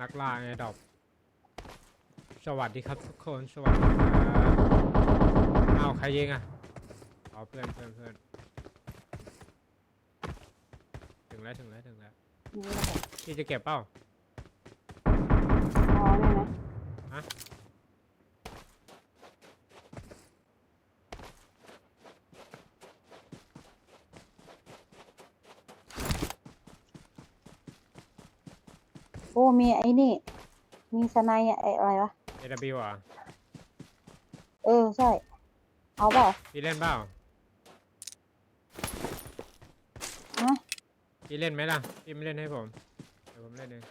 นักล่าไงดอกสวัสดีครับทุกคนสวัสดีครับอ้าวใครยิงอะอ๋อเพื่อนเพื่อนเพื่อนถึงแล้วถึงแล้วถึงแล้วนี่ระบบพี่จะเก็บเป้า อ๋อเนี่ยนะ ฮะ โอ้มีไอ้นี่ มีสไนด์อะไอ้อะไรวะ AW อะเออใช่ เอาเปล่า พี่เล่นเปล่าฮะ พี่เล่นไหมล่ะ พี่ไม่เล่นให้ผม เดี๋ยวผมเล่นเอง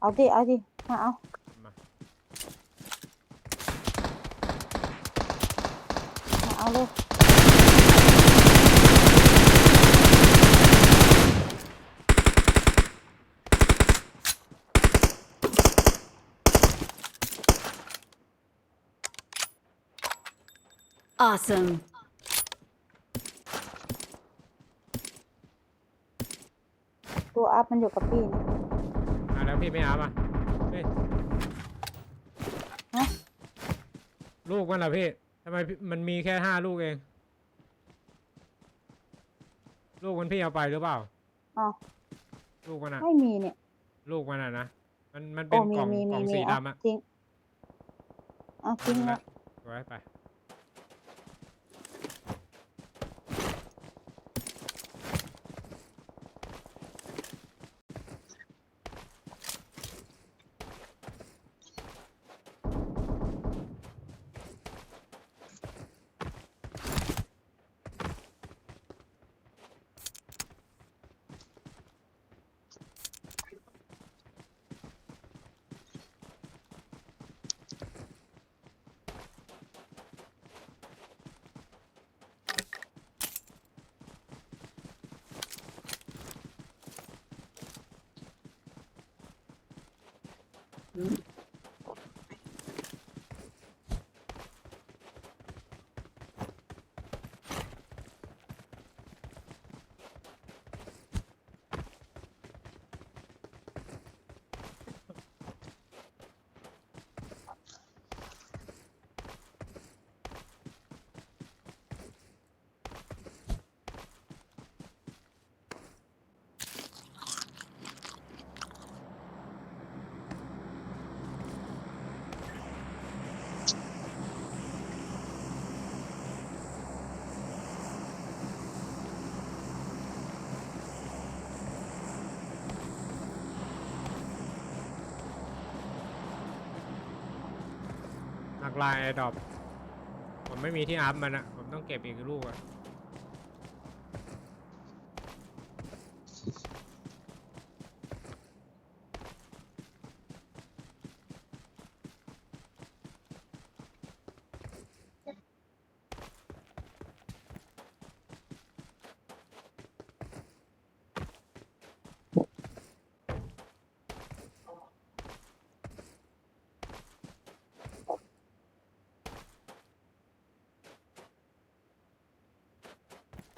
เอาดิเอาดิมาเอามามาเอาเลย Awesome. ตัวอัพมันอยู่กับพี่นะอะแล้วพี่ไม่อาบอะเฮ้ยฮะลูกมันเหรอพี่ทำไมพี่มันมีแค่ห้าลูกเอง ลูกมันพี่เอาไปหรือเปล่าเอาลูกมันอะ ไม่มีเนี่ยลูกมันอะนะ มันมันเป็โอ้นมีกล่องมีกมีล่องมีสีเอาดำอะทิ้งเอาทิ้งแล้วไว้ไป นัก ลายไอ้ดอกผมไม่มีที่อัพมันอะผมต้องเก็บอีกลูกอะ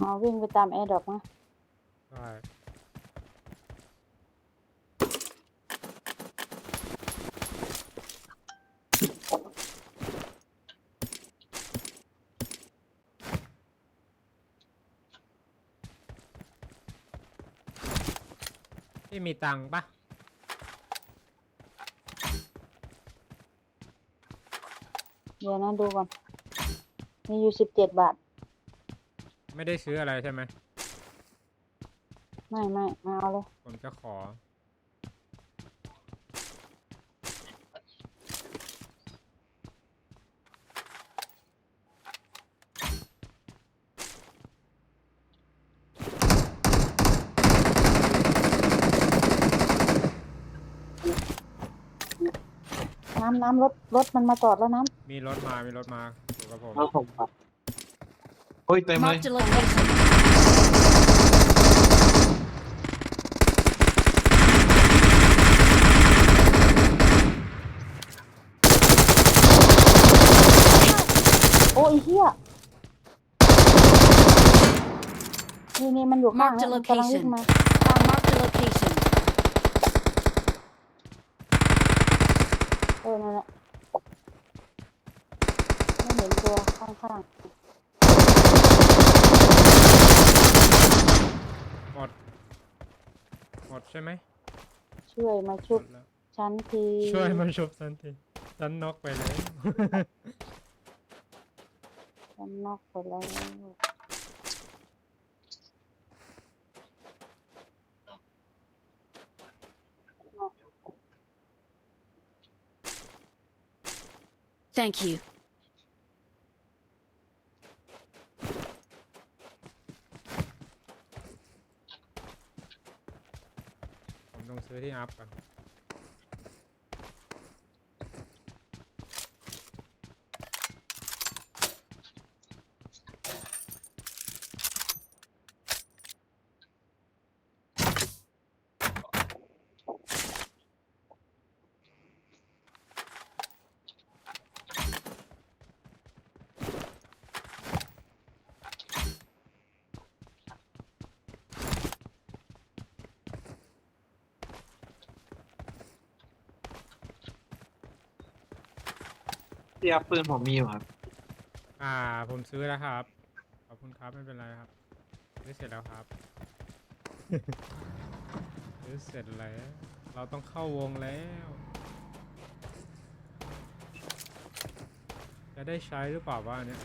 อ๋อวิ่งไปตามแอร์ดรอปมาใช่พี่มีตังค์ปะเดี๋ยวนะดูก่อน มีอยู่สิบเจ็ดบาท ไม่ได้ซื้ออะไรใช่ไหม ไม่ไม่มาเอาเลย ผมจะขอ น้ำน้ำรถรถมันมาจอดแล้วน้มีรถมา มีรถมาอยู่กับผมแล้วผมครับ โอ้ยเต็มเลย Marked a location. ำโอ้ยเฮียนี่นี่มันอยู่ข้าง Marked แล้ว a มันกำลังวิ่ง location. มา Marked a location. นั่นแหละไม่เห็นตัวข้างห มดหมดใช่ไหมๆช่วยมาหชุมบดแล้วชั้นทีช่วยมาชุบสันทีฉันน็อกไปเลยฉันนอกไปแล้ว Thank you. ผมต้อง เทียปืนผมมีอยู่ครับ อ่า ผมซื้อแล้วครับ ขอบคุณครับไม่เป็นไรครับซื้อเสร็จแล้วครับ ซื้อเสร็จแล้ว เราต้องเข้าวงแล้ว จะได้ใช้หรือเปล่าวะอันเนี่ย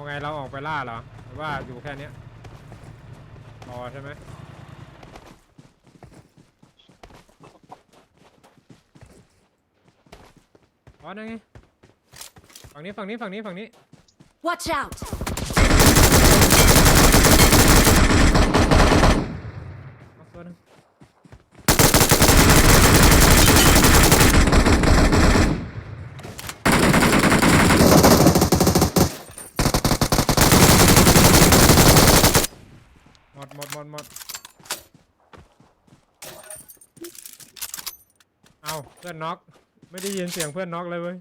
เอาไงเราออกไปล่าเหรอหรือว่าอยู่แค่เนี้ยพอใช่ไหมอ๋อนั่นไงฝั่งนี้ฝั่งนี้ฝั่งนี้ฝั่งนี้ Watch out! เอาตัวหนึงห มดหมดหมดหมดเอาเพื่อนน็อก ไม่ได้ยินเสียงเพื่อนน็อกเลยเว้ย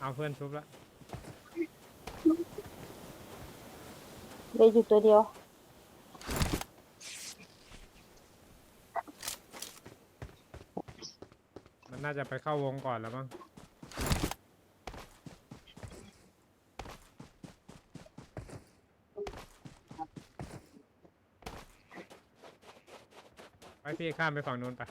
เอาเพื่อนชุบละเหลยอยู่ตัวเดียว มันน่าจะไปเข้าวงก่อนแล้วมั้ง ไปพี่ข้ามไปฝั่งนู้นไป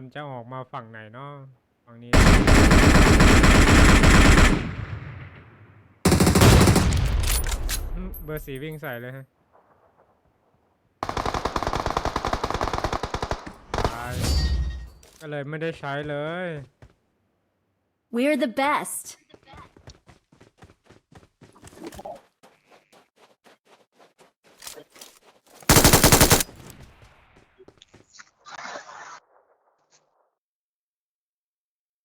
มันจะออกมาฝั่งไหนเนาะฝั่งนี้ เบอร์สีวิ่งใส่เลยฮะตายก็เลยไม่ได้ใช้เลย We're the best.